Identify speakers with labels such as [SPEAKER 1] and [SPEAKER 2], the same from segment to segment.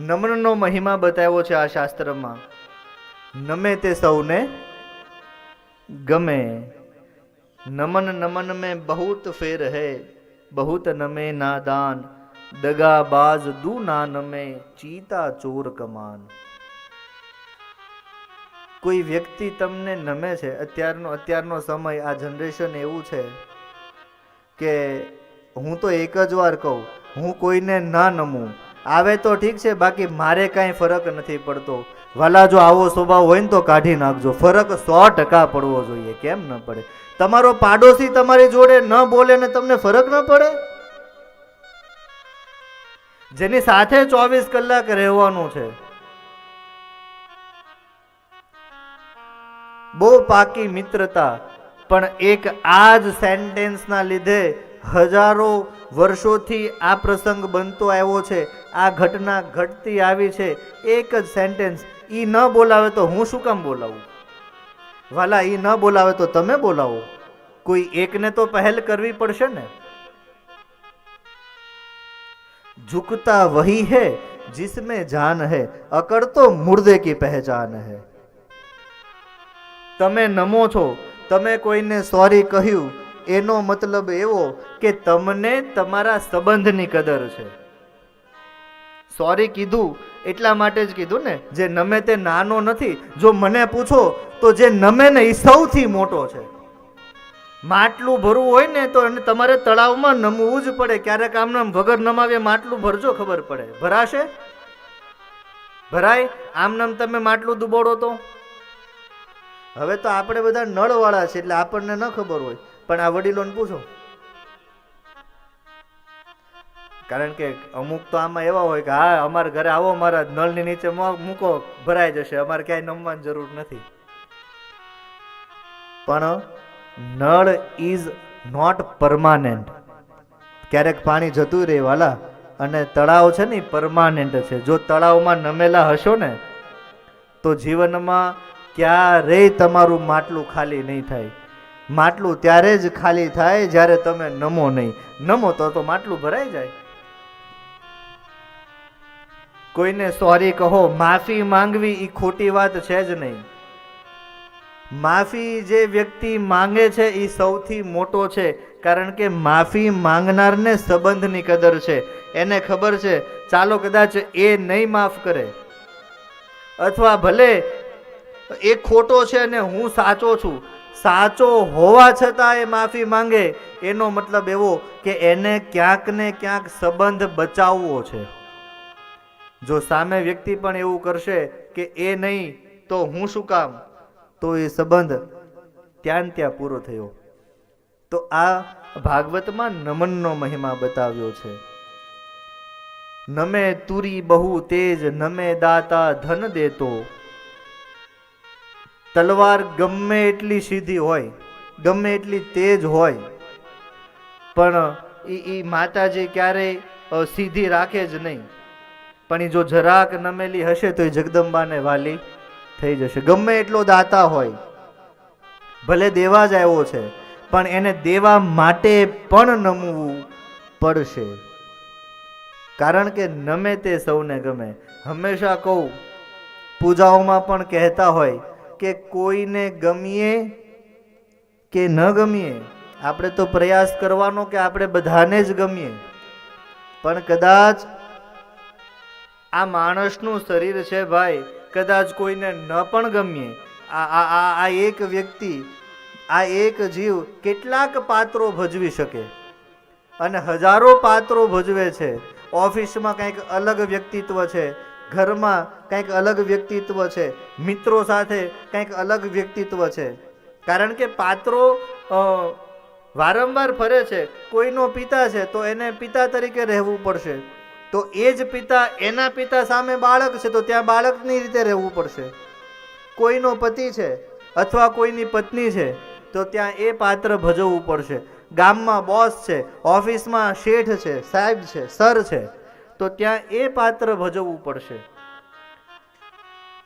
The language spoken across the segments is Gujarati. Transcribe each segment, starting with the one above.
[SPEAKER 1] નમ્રનો મહિમા બતાવ્યો છે આ શાસ્ત્રમાં. નમે તે સૌને ગમે. નમન નમન મેં બહુત ફેર હે, બહુત નમે નાદાન દગાબાજ દુ ના નમે, ચીતા ચોર કમાન. કોઈ વ્યક્તિ તમને નમે છે, અત્યારનો અત્યારનો સમય, આ જનરેશન એવું છે કે હું તો એક જ વાર કહું, હું કોઈને ના નમું. આવે તો ઠીક છે, બાકી મારે કાંઈ ફરક નથી પડતો. વાલા, જો આવો સ્વભાવ હોય ને તો કાઢી નાખજો. ફરક સો ટકા પડવો જોઈએ, કેમ ન પડે? તમારો પાડોશી તમારી જોડે ન બોલે ને તમને ફરક ન પડે? જેની સાથે ચોવીસ કલાક રહેવાનું છે. બહુ પાકી મિત્રતા, પણ એક આ જ સેન્ટેન્સના લીધે હજારો વર્ષોથી આ પ્રસંગ બનતો આવ્યો છે આ ઘટના ઘટતી આવી છે એક જ સેન્ટેન્સ ઈ ન બોલાવે તો હું શું કામ બોલાવું વાલા ઈ ન બોલાવે તો તમે બોલાવો કોઈ એકને તો પહેલ કરવી પડશે ને झुकता वही है जिसमें जान है अकड़ तो मुर्दे की पहचान है તમે નમો છો તમે કોઈને સોરી કહ્યું એનો મતલબ એવો કે તમને તમારા સંબંધની કદર છે. સોરી કીધું, એટલા માટે જ કીધું ને, જે નમે તે નાનો નથી, જો મને પૂછો, તો જે નમે ને એ સૌથી મોટો છે. માટલું ભરવું હોય ને, તો એને તમારે તળાવમાં નમવું જ પડે, ક્યારેક આમ નામ વગર નમાવે માટલું ભરજો ખબર પડે. ભરાશે? ભરાય? આમ નામ તમે માટલું દુબોડો તો? હવે તો આપણે બધા નળવાળા છે, એટલે આપણને ન ખબર હોય. પણ આ વડીલોને પૂછો. કારણ કે અમુક તો આમાં એવા હોય કે, હા, અમારા ઘરે આવો, મારા નળની નીચે મૂકો, ભરાઈ જશે, અમારે ક્યાંય નમવાની જરૂર નથી. પણ નળ ઇઝ નોટ પરમાનન્ટ. ક્યારેક પાણી જતું રહે, વાલા, અને તળાવ છે ને પરમાનન્ટ છે. જો તળાવમાં નમેલા હશો ને, તો જીવનમાં ક્યારેય તમારું માટલું ખાલી નહીં થાય. માટલું ત્યારે જ ખાલી થાય જ્યારે તમે નમો નહીં. નમો તો તો માટલું ભરાઈ જાય. કોઈને સોરી કહો, માફી માંગવી એ ખોટી વાત છે જ નહીં. માફી જે વ્યક્તિ માંગે છે એ સૌથી મોટો છે, કારણ કે માફી માંગનારને સંબંધની કદર છે. એને ખબર છે, ચાલો કદાચ એ નહીં માફ કરે. અથવા ભલે એ ખોટો છે અને હું સાચો છું સાચો હોવા છતાં એ માફી માંગે, એનો મતલબ એવો કે એને ક્યાંક ને ક્યાંક સંબંધ બચાવવો છે. જો સામે વ્યક્તિ પણ એવું કરશે કે એ નહીં, તો હું શું કામ? તો એ સંબંધ ત્યાં ત્યાં પૂરો થયો. તો આ ભાગવતમાં નમનનો મહિમા બતાવ્યો છે. નમે તુરી બહુ તેજ, નમે દાતા ધન દેતો. તલવાર ગમે એટલી સીધી હોય, ગમે એટલી તેજ હોય, પણ એ એ માતાજી ક્યારેય સીધી રાખે જ નહીં. પણ એ જો જરાક નમેલી હશે તો એ જગદંબાને વાલી થઈ જશે. ગમે એટલો દાતા હોય, ભલે દેવા જ આવ્યો છે, પણ એને દેવા માટે પણ નમવું પડશે. કારણ કે નમે તે સૌને ગમે. હંમેશા કહું, પૂજાઓમાં પણ કહેતા હોય કે કોઈને ગમીએ કે ન ગમીએ? આપણે તો પ્રયાસ કરવાનો કે આપણે બધાને જ ગમીએ. પણ કદાચ આ માણસનું શરીર છે ભાઈ, કદાચ કોઈને ન પણ ગમીએ. આ આ આ એક વ્યક્તિ, આ એક જીવ કેટલાક પાત્રો ભજવી શકે. અને હજારો પાત્રો ભજવે છે. ઓફિસમાં કંઈક અલગ વ્યક્તિત્વ છે. ઘરમાં કંઈક અલગ વ્યક્તિત્વ છે. મિત્રો સાથે કંઈક અલગ વ્યક્તિત્વ છે. કારણ કે પાત્રો વારંવાર ફરે છે. કોઈનો પિતા છે તો એને પિતા તરીકે રહેવું પડશે. તો એ જ પિતા એના પિતા સામે બાળક છે તો ત્યાં બાળકની રીતે રહેવું પડશે. કોઈનો પતિ છે અથવા કોઈની પત્ની છે તો ત્યાં એ પાત્ર ભજવવું પડશે. ગામમાં બોસ છે, ઓફિસમાં શેઠ છે, સાહેબ છે, સર છે તો ત્યાં એ પાત્ર ભજવવું પડશે.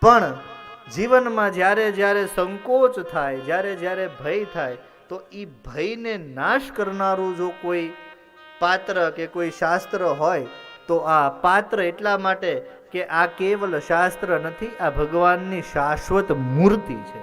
[SPEAKER 1] પણ જીવનમાં જ્યારે જ્યારે સંકોચ થાય, જ્યારે જ્યારે ભય થાય, તો એ ભયને નાશ કરનારું જો કોઈ પાત્ર કે કોઈ શાસ્ત્ર હોય, તો આ પાત્ર એટલા માટે કે આ કેવલ શાસ્ત્ર નથી, આ ભગવાનની શાશ્વત મૂર્તિ છે.